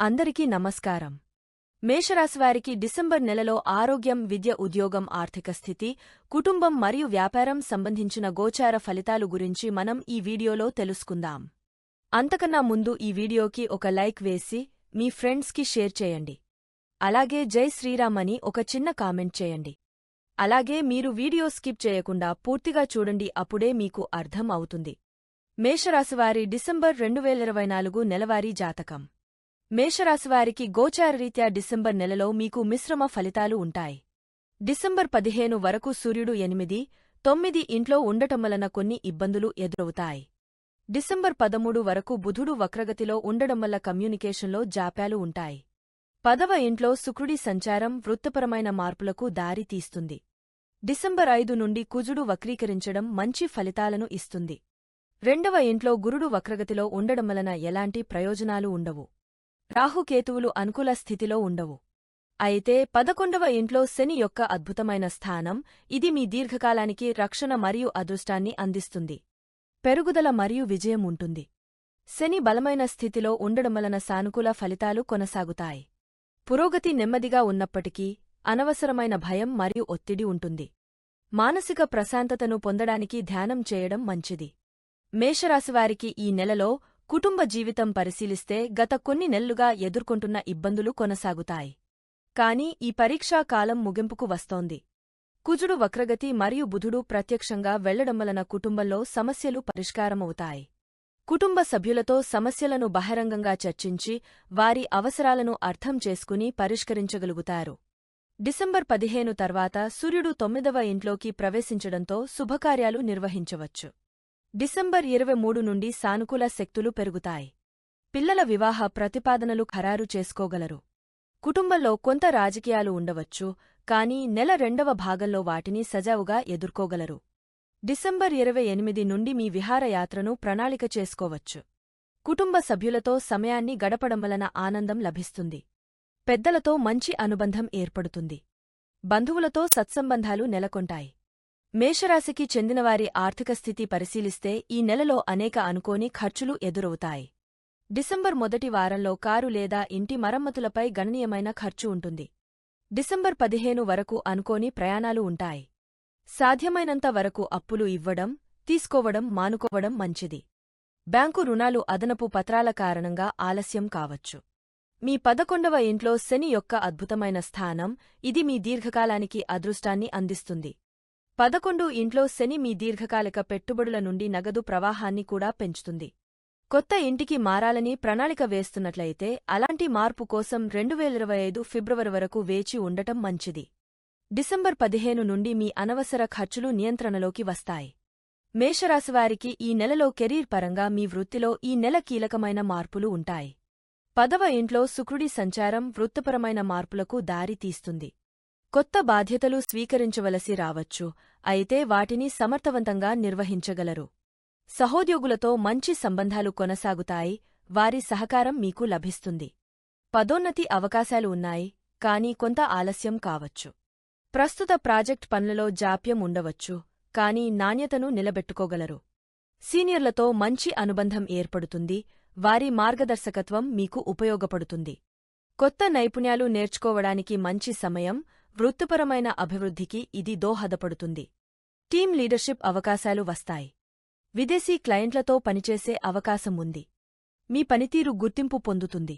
అందరికీ నమస్కారం. మేషరాశివారికి డిసెంబర్ నెలలో ఆరోగ్యం విద్య ఉద్యోగం ఆర్థిక స్థితి కుటుంబం మరియు వ్యాపారం సంబంధించిన గోచార ఫలితాలు గురించి మనం ఈ వీడియోలో తెలుసుకుందాం. అంతకన్నా ముందు ఈ వీడియోకి ఒక లైక్ వేసి మీ ఫ్రెండ్స్కి షేర్ చేయండి. అలాగే జై శ్రీరామ్ అని ఒక చిన్న కామెంట్ చేయండి. అలాగే మీరు వీడియో స్కిప్ చేయకుండా పూర్తిగా చూడండి అప్పుడే మీకు అర్థం అవుతుంది. మేషరాశివారి డిసెంబర్ రెండు వేల ఇరవై నాలుగు నెలవారీ జాతకం. మేషరాశివారికి గోచారరీత్యా డిసెంబర్ నెలలో మీకు మిశ్రమ ఫలితాలు ఉంటాయి. డిసెంబర్ పదిహేను వరకు సూర్యుడు ఎనిమిది తొమ్మిది ఇంట్లో ఉండటం వలన కొన్ని ఇబ్బందులు ఎదురవుతాయి. డిసెంబర్ పదమూడు వరకు బుధుడు వక్రగతిలో ఉండడం వల్ల కమ్యూనికేషన్లో జాప్యాలు ఉంటాయి. పదవ ఇంట్లో శుక్రుడి సంచారం వృత్తపరమైన మార్పులకు దారి తీస్తుంది. డిసెంబర్ ఐదు నుండి కుజుడు వక్రీకరించడం మంచి ఫలితాలను ఇస్తుంది. రెండవ ఇంట్లో గురుడు వక్రగతిలో ఉండడం వలన ఎలాంటి ప్రయోజనాలు ఉండవు. రాహుకేతువులు అనుకూల స్థితిలో ఉండవు. అయితే పదకొండవ ఇంట్లో శని యొక్క అద్భుతమైన స్థానం ఇది మీ దీర్ఘకాలానికి రక్షణ మరియు అదృష్టాన్ని అందిస్తుంది. పెరుగుదల మరియు విజయం ఉంటుంది. శని బలమైన స్థితిలో ఉండడం వలన సానుకూల ఫలితాలు కొనసాగుతాయి. పురోగతి నెమ్మదిగా ఉన్నప్పటికీ అనవసరమైన భయం మరియు ఒత్తిడి ఉంటుంది. మానసిక ప్రశాంతతను పొందడానికి ధ్యానం చేయడం మంచిది. మేషరాశివారికి ఈ నెలలో కుటుంబ జీవితం పరిశీలిస్తే గత కొన్ని నెల్లుగా ఎదుర్కొంటున్న ఇబ్బందులు కొనసాగుతాయి. కాని ఈ పరీక్షా కాలం ముగింపుకు వస్తోంది. కుజుడు వక్రగతి మరియు బుధుడు ప్రత్యక్షంగా వెళ్ళడం వలన కుటుంబంలో సమస్యలు పరిష్కారమవుతాయి. కుటుంబ సభ్యులతో సమస్యలను బహిరంగంగా చర్చించి వారి అవసరాలను అర్థం చేసుకుని పరిష్కరించగలుగుతారు. డిసెంబర్ పదిహేను తర్వాత సూర్యుడు తొమ్మిదవ ఇంట్లోకి ప్రవేశించడంతో శుభకార్యాలు నిర్వహించవచ్చు. డిసెంబర్ ఇరవై మూడు నుండి సానుకూల శక్తులు పెరుగుతాయి. పిల్లల వివాహ ప్రతిపాదనలు ఖరారు చేసుకోగలరు. కుటుంబంలో కొంత రాజకీయాలు ఉండవచ్చు కానీ నెల రెండవ భాగంలో వాటిని సజావుగా ఎదుర్కోగలరు. డిసెంబర్ ఇరవై ఎనిమిది నుండి మీ విహారయాత్రను ప్రణాళిక చేసుకోవచ్చు. కుటుంబ సభ్యులతో సమయాన్ని గడపడం వలన ఆనందం లభిస్తుంది. పెద్దలతో మంచి అనుబంధం ఏర్పడుతుంది. బంధువులతో సత్సంబంధాలు నెలకొంటాయి. మేషరాశికి చెందినవారి ఆర్థిక స్థితి పరిశీలిస్తే ఈ నెలలో అనేక అనుకోని ఖర్చులు ఎదురవుతాయి. డిసెంబర్ మొదటి వారంలో కారు లేదా ఇంటి మరమ్మతులపై గణనీయమైన ఖర్చు ఉంటుంది. డిసెంబర్ పదిహేను వరకు అనుకోని ప్రయాణాలు ఉంటాయి. సాధ్యమైనంత వరకు అప్పులు ఇవ్వడం తీసుకోవడం మానుకోవడం మంచిది. బ్యాంకు రుణాలు అదనపు పత్రాల కారణంగా ఆలస్యం కావచ్చు. మీ పదకొండవ ఇంట్లో శని యొక్క అద్భుతమైన స్థానం ఇది మీ దీర్ఘకాలానికి అదృష్టాన్ని అందిస్తుంది. పదకొండు ఇంట్లో శని మీ దీర్ఘకాలిక పెట్టుబడుల నుండి నగదు ప్రవాహాన్ని కూడా పెంచుతుంది. కొత్త ఇంటికి మారాలని ప్రణాళిక వేస్తున్నట్లయితే అలాంటి మార్పు కోసం రెండు వేల ఇరవై ఐదు ఫిబ్రవరి వరకు వేచి ఉండటం మంచిది. డిసెంబర్ పదిహేను నుండి మీ అనవసర ఖర్చులు నియంత్రణలోకి వస్తాయి. మేషరాశివారికి ఈ నెలలో కెరీర్ పరంగా మీ వృత్తిలో ఈ నెల కీలకమైన మార్పులు ఉంటాయి. పదవ ఇంట్లో శుక్రుడి సంచారం వృత్తిపరమైన మార్పులకు దారి తీస్తుంది. కొత్త బాధ్యతలు స్వీకరించవలసి రావచ్చు అయితే వాటిని సమర్థవంతంగా నిర్వహించగలరు. సహోద్యోగులతో మంచి సంబంధాలు కొనసాగుతాయి వారి సహకారం మీకు లభిస్తుంది. పదోన్నతి అవకాశాలు ఉన్నాయి కానీ కొంత ఆలస్యం కావచ్చు. ప్రస్తుత ప్రాజెక్ట్ పనులలో జాప్యం ఉండవచ్చు కానీ నాణ్యతను నిలబెట్టుకోగలరు. సీనియర్లతో మంచి అనుబంధం ఏర్పడుతుంది వారి మార్గదర్శకత్వం మీకు ఉపయోగపడుతుంది. కొత్త నైపుణ్యాలు నేర్చుకోవడానికి మంచి సమయం వృత్తిపరమైన అభివృద్ధికి ఇది దోహదపడుతుంది. టీం లీడర్షిప్ అవకాశాలు వస్తాయి. విదేశీ క్లయింట్లతో పనిచేసే అవకాశం ఉంది. మీ పనితీరు గుర్తింపు పొందుతుంది.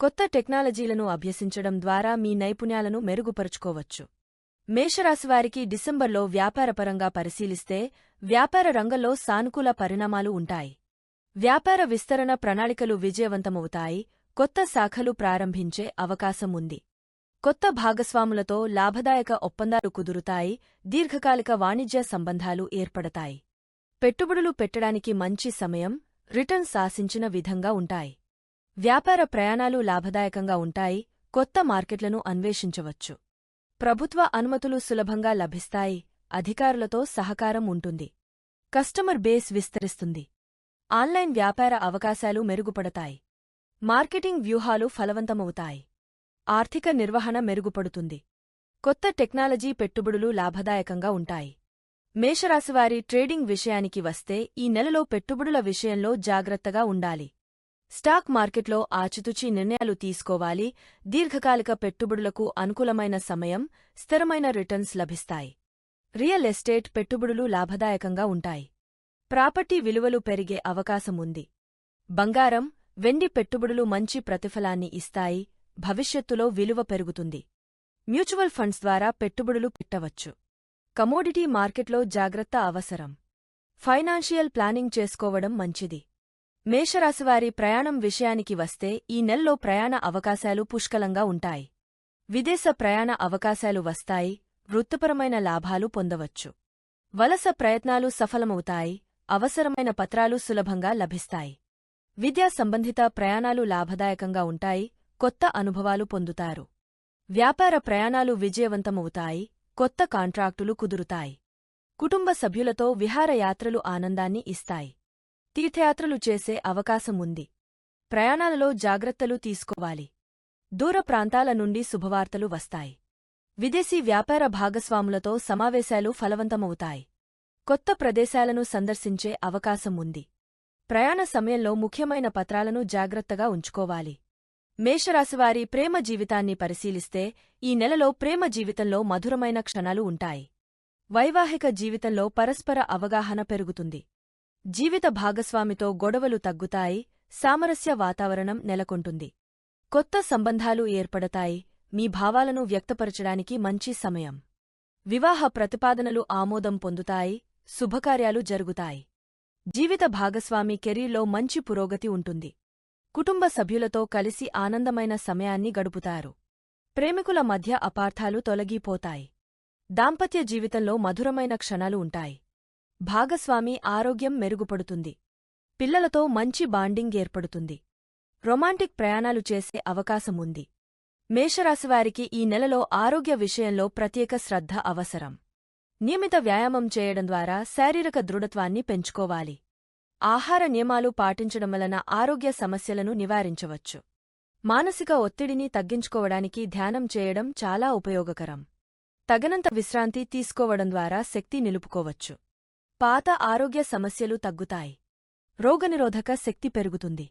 కొత్త టెక్నాలజీలను అభ్యసించడం ద్వారా మీ నైపుణ్యాలను మెరుగుపరుచుకోవచ్చు. మేషరాశివారికి డిసెంబర్లో వ్యాపారపరంగా పరిశీలిస్తే వ్యాపార రంగంలో సానుకూల పరిణామాలు ఉంటాయి. వ్యాపార విస్తరణ ప్రణాళికలు విజయవంతమవుతాయి. కొత్త శాఖలు ప్రారంభించే అవకాశం ఉంది. కొత్త భాగస్వాములతో లాభదాయక ఒప్పందాలు కుదురుతాయి దీర్ఘకాలిక వాణిజ్య సంబంధాలు ఏర్పడతాయి. పెట్టుబడులు పెట్టడానికి మంచి సమయం రిటర్న్స్ ఆశించిన విధంగా ఉంటాయి. వ్యాపార ప్రయాణాలు లాభదాయకంగా ఉంటాయి కొత్త మార్కెట్లను అన్వేషించవచ్చు. ప్రభుత్వ అనుమతులు సులభంగా లభిస్తాయి అధికారులతో సహకారం ఉంటుంది. కస్టమర్ బేస్ విస్తరిస్తుంది. ఆన్లైన్ వ్యాపార అవకాశాలు మెరుగుపడతాయి. మార్కెటింగ్ వ్యూహాలు ఫలవంతమవుతాయి. ఆర్థిక నిర్వహణ మెరుగుపడుతుంది. కొత్త టెక్నాలజీ పెట్టుబడులు లాభదాయకంగా ఉంటాయి. మేషరాశివారి ట్రేడింగ్ విషయానికి వస్తే ఈ నెలలో పెట్టుబడుల విషయంలో జాగ్రత్తగా ఉండాలి. స్టాక్ మార్కెట్లో ఆచితుచి నిర్ణయాలు తీసుకోవాలి. దీర్ఘకాలిక పెట్టుబడులకు అనుకూలమైన సమయం స్థిరమైన రిటర్న్స్ లభిస్తాయి. రియల్ ఎస్టేట్ పెట్టుబడులు లాభదాయకంగా ఉంటాయి. ప్రాపర్టీ విలువలు పెరిగే అవకాశం ఉంది బంగారం వెండి పెట్టుబడులు మంచి ప్రతిఫలాన్ని ఇస్తాయి. భవిష్యత్తులో విలువ పెరుగుతుంది. మ్యూచువల్ ఫండ్స్ ద్వారా పెట్టుబడులు పెట్టవచ్చు. కమోడిటీ మార్కెట్లో జాగ్రత్త అవసరం. ఫైనాన్షియల్ ప్లానింగ్ చేసుకోవడం మంచిది. మేషరాశివారి ప్రయాణం విషయానికి వస్తే ఈ నెల్లో ప్రయాణ అవకాశాలు పుష్కలంగా ఉంటాయి. విదేశ ప్రయాణ అవకాశాలు వస్తాయి వృత్తిపరమైన లాభాలు పొందవచ్చు. వలస ప్రయత్నాలు సఫలమవుతాయి అవసరమైన పత్రాలు సులభంగా లభిస్తాయి. విద్యా సంబంధిత ప్రయాణాలు లాభదాయకంగా ఉంటాయి కొత్త అనుభవాలు పొందుతారు. వ్యాపార ప్రయాణాలు విజయవంతమవుతాయి కొత్త కాంట్రాక్టులు కుదురుతాయి. కుటుంబ సభ్యులతో విహారయాత్రలు ఆనందాన్ని ఇస్తాయి. తీర్థయాత్రలు చేసే అవకాశం ఉంది. ప్రయాణాలలో జాగ్రత్తలు తీసుకోవాలి. దూర ప్రాంతాల నుండి శుభవార్తలు వస్తాయి. విదేశీ వ్యాపార భాగస్వాములతో సమావేశాలు ఫలవంతమవుతాయి. కొత్త ప్రదేశాలను సందర్శించే అవకాశం ఉంది. ప్రయాణ సమయంలో ముఖ్యమైన పత్రాలను జాగ్రత్తగా ఉంచుకోవాలి. మేషరాశివారి ప్రేమ జీవితాన్ని పరిశీలిస్తే ఈ నెలలో ప్రేమ జీవితంలో మధురమైన క్షణాలు ఉంటాయి. వైవాహిక జీవితంలో పరస్పర అవగాహన పెరుగుతుంది. జీవిత భాగస్వామితో గొడవలు తగ్గుతాయి సామరస్య వాతావరణం నెలకొంటుంది. కొత్త సంబంధాలు ఏర్పడతాయి మీ భావాలను వ్యక్తపరచడానికి మంచి సమయం. వివాహ ప్రతిపాదనలు ఆమోదం పొందుతాయి శుభకార్యాలు జరుగుతాయి. జీవిత భాగస్వామి కెరీర్లో మంచి పురోగతి ఉంటుంది. కుటుంబ సభ్యులతో కలిసి ఆనందమైన సమయాన్ని గడుపుతారు. ప్రేమికుల మధ్య అపార్థాలు తొలగిపోతాయి. దాంపత్య జీవితంలో మధురమైన క్షణాలు ఉంటాయి. భాగస్వామి ఆరోగ్యం మెరుగుపడుతుంది. పిల్లలతో మంచి బాండింగ్ ఏర్పడుతుంది. రొమాంటిక్ ప్రయాణాలు చేసే అవకాశముంది మేషరాశివారికి ఈ నెలలో ఆరోగ్య విషయంలో ప్రత్యేక శ్రద్ధ అవసరం. నియమిత వ్యాయామం చేయడం ద్వారా శారీరక దృఢత్వాన్ని పెంచుకోవాలి. ఆహార నియమాలు పాటించడం వలన ఆరోగ్య సమస్యలను నివారించవచ్చు. మానసిక ఒత్తిడిని తగ్గించుకోవడానికి ధ్యానం చేయడం చాలా ఉపయోగకరం. తగనంత విశ్రాంతి తీసుకోవడం ద్వారా శక్తి నిలుపుకోవచ్చు. పాత ఆరోగ్య సమస్యలు తగ్గుతాయి. రోగనిరోధక శక్తి పెరుగుతుంది.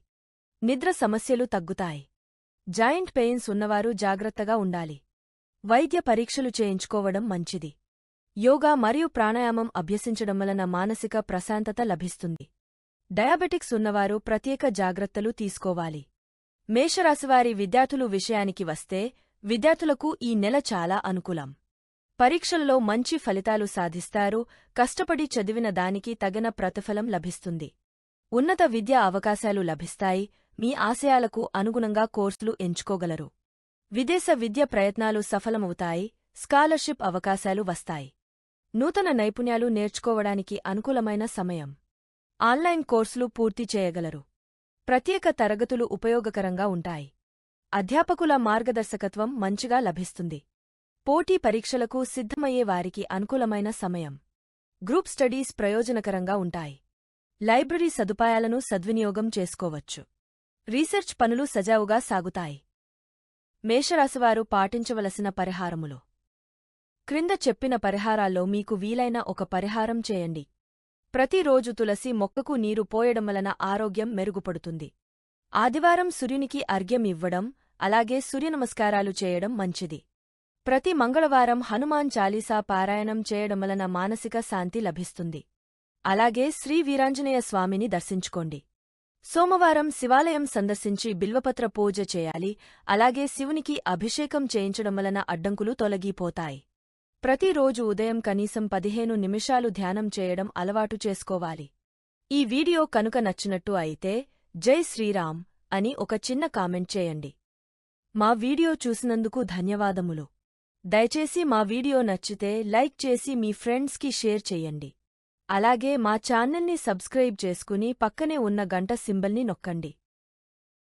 నిద్ర సమస్యలు తగ్గుతాయి. జాయింట్ పెయిన్స్ ఉన్నవారు జాగ్రత్తగా ఉండాలి. వైద్య పరీక్షలు చేయించుకోవడం మంచిది. యోగా మరియు ప్రాణాయామం అభ్యసించడం వలన మానసిక ప్రశాంతత లభిస్తుంది. డయాబెటిక్స్ ఉన్నవారు ప్రత్యేక జాగ్రత్తలు తీసుకోవాలి. మేషరాశివారి విద్యార్థులు విషయానికి వస్తే విద్యార్థులకు ఈ నెల చాలా అనుకూలం. పరీక్షలలో మంచి ఫలితాలు సాధిస్తారు కష్టపడి చదివిన దానికి తగిన ప్రతిఫలం లభిస్తుంది. ఉన్నత విద్యా అవకాశాలు లభిస్తాయి మీ ఆశయాలకు అనుగుణంగా కోర్సులు ఎంచుకోగలరు. విదేశ విద్య ప్రయత్నాలు సఫలమవుతాయి స్కాలర్షిప్ అవకాశాలు వస్తాయి. నూతన నైపుణ్యాలు నేర్చుకోవడానికి అనుకూలమైన సమయం. ఆన్లైన్ కోర్సులు పూర్తి చేయగలరు. ప్రత్యేక తరగతులు ఉపయోగకరంగా ఉంటాయి. అధ్యాపకుల మార్గదర్శకత్వం మంచిగా లభిస్తుంది. పోటీ పరీక్షలకు సిద్ధమయ్యే వారికి అనుకూలమైన సమయం. గ్రూప్ స్టడీస్ ప్రయోజనకరంగా ఉంటాయి. లైబ్రరీ సదుపాయాలను సద్వినియోగం చేసుకోవచ్చు. రీసెర్చ్ పనులు సజావుగా సాగుతాయి. మేషరాశివారు పాటించవలసిన పరిహారములు. క్రింద చెప్పిన పరిహారాల్లో మీకు వీలైన ఒక పరిహారం చేయండి. ప్రతిరోజు తులసి మొక్కకు నీరు పోయడం వలన ఆరోగ్యం మెరుగుపడుతుంది. ఆదివారం సూర్యునికి అర్ఘ్యం ఇవ్వడం అలాగే సూర్యనమస్కారాలు చేయడం మంచిది. ప్రతి మంగళవారం హనుమాన్ చాలీసా పారాయణం చేయడం వలన మానసిక శాంతి లభిస్తుంది. అలాగే శ్రీ వీరాంజనేయ స్వామిని దర్శించుకోండి. సోమవారం శివాలయం సందర్శించి బిల్వపత్ర పూజ చేయాలి అలాగే శివునికి అభిషేకం చేయించడం వలన అడ్డంకులు తొలగిపోతాయి. ప్రతిరోజు ఉదయం కనీసం పదిహేను నిమిషాలు ధ్యానం చేయడం అలవాటు చేసుకోవాలి. ఈ వీడియో కనుక నచ్చినట్టు అయితే జై శ్రీరామ్ అని ఒక చిన్న కామెంట్ చేయండి. మా వీడియో చూసినందుకు ధన్యవాదములు. దయచేసి మా వీడియో నచ్చితే లైక్ చేసి మీ ఫ్రెండ్స్కి షేర్ చెయ్యండి అలాగే మా ఛానల్ని సబ్స్క్రైబ్ చేసుకుని పక్కనే ఉన్న గంట సింబల్ని నొక్కండి.